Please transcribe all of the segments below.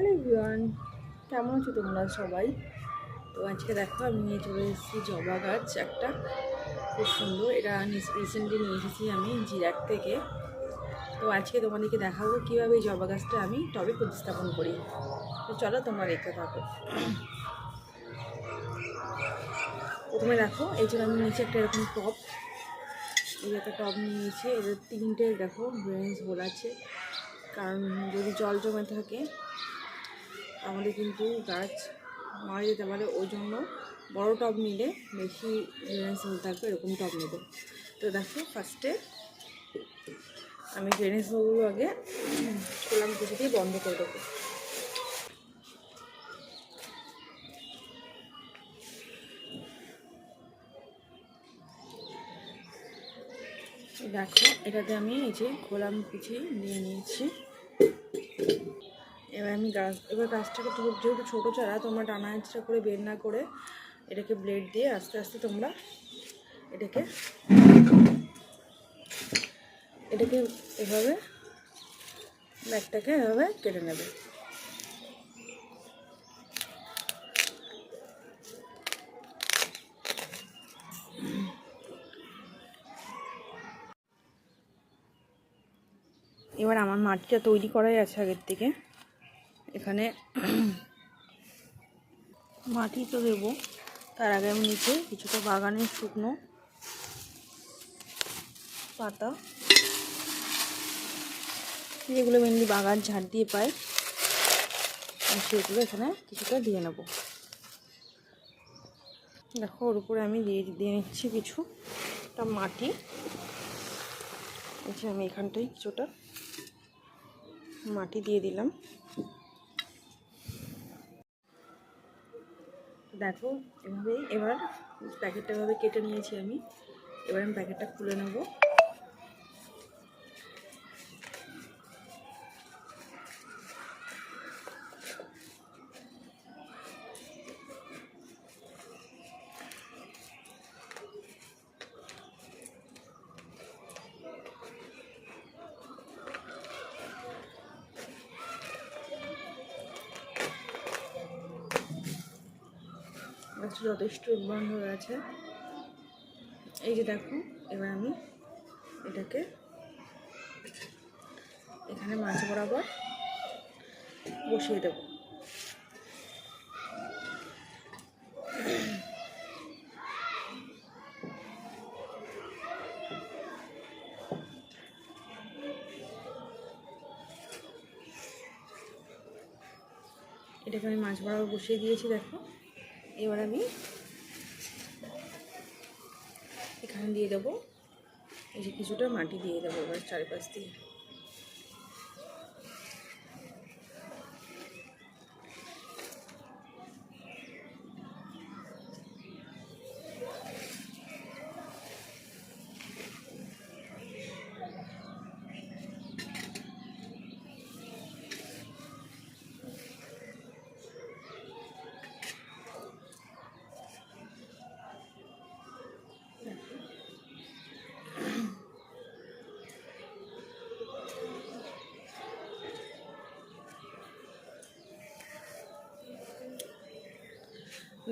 Hello everyone, কেমন আছো তোমরা সবাই? তো আজকে দেখো আমি নিয়ে চলে এসেছি জবা গাছ একটা, খুব সুন্দর। এটা রিসেন্টলি নিয়ে এসেছি আমি জিরাট থেকে। তো আজকে তোমাদেরকে দেখাবো কীভাবে এই জবা গাছটা আমি টবে প্রতিস্থাপন করি। তো চলো তোমরা দেখতে থাকো। প্রথমে দেখো, এই জন্য আমি নিয়েছি একটা এরকম টপ এই একটা টব নিয়েছি। এদের তিনটে দেখো ব্রেঞ্চ আছে। কারণ যদি জল জমে থাকে আমাদের কিন্তু গাছ মারা যেতে পারে। ওই জন্য বড়ো টব নিলে বেশি ড্রেনেজ হোল থাকবে, এরকম টব নেবে। তো দেখো ফার্স্টে আমি ড্রেনেজ হোলগুলো আগে কোলাম কুচি দিয়ে বন্ধ করে দেবো। দেখো, এটাতে আমি এই যে খোলাম কুচি নিয়ে নিয়েছি। এবার আমি গাছ, এবার গাছটাকে যেহেতু ছোটো চারা, তোমরা টানা হেঁচড়া করে বের না করে এটাকে ব্লেড দিয়ে আস্তে আস্তে তোমরা এটাকে এটাকে এভাবে ব্যাগটাকে এভাবে কেটে নেবে। এবার আমার মাটিটা তৈরি করাই আছে আগের থেকে। এখানে মাটি তো দেবো। তার আগে আমি নিচে কিছুটা বাগানের শুকনো পাতা, যেগুলো মেনলি বাগান ঝাড় দিয়ে পায় সেগুলো এখানে কিছুটা দিয়ে নেব। দেখো, ওর উপরে আমি দিয়ে দিয়ে নিচ্ছি কিছু তা মাটি। আমি এখানটাই কিছুটা মাটি দিয়ে দিলাম। দেখো এভাবেই এবার প্যাকেটটা এভাবে কেটে নিয়েছি আমি। এবার আমি প্যাকেটটা খুলে নেব। গাছটা যথেষ্ট উর্বর হয়ে আছে এই যে দেখো, এবার আমি এটাকে এখানে মাছ বরাবর বসিয়ে দেব। এটাকে আমি মাছ বরাবর বসিয়ে দিয়েছি, দেখো। এবার আমি এখানে দিয়ে দেবো এই যে কিছুটা মাটি দিয়ে দেবো এবার চারিপাশ দিয়ে।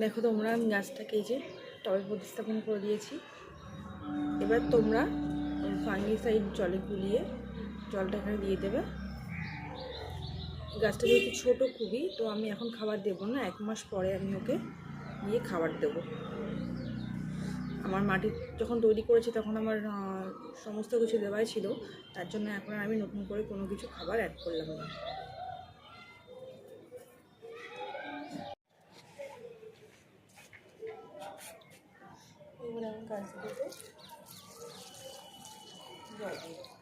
দেখো তোমরা আমি গাছটাকে এই যে টবে প্রতিস্থাপন করে দিয়েছি। এবার তোমরা ফাঙ্গিসাইড জলে গুলিয়ে জলটা এখানে দিয়ে দেবে। গাছটা যেহেতু ছোটো খুবই, তো আমি এখন খাবার দেবো না, এক মাস পরে আমি ওকে দিয়ে খাবার দেব। আমার মাটি যখন তৈরি করেছি তখন আমার সমস্ত কিছু দেওয়াই ছিল, তার জন্য এখন আমি নতুন করে কোনো কিছু খাবার অ্যাড করলাম না। গাছগুলোতে জল দিই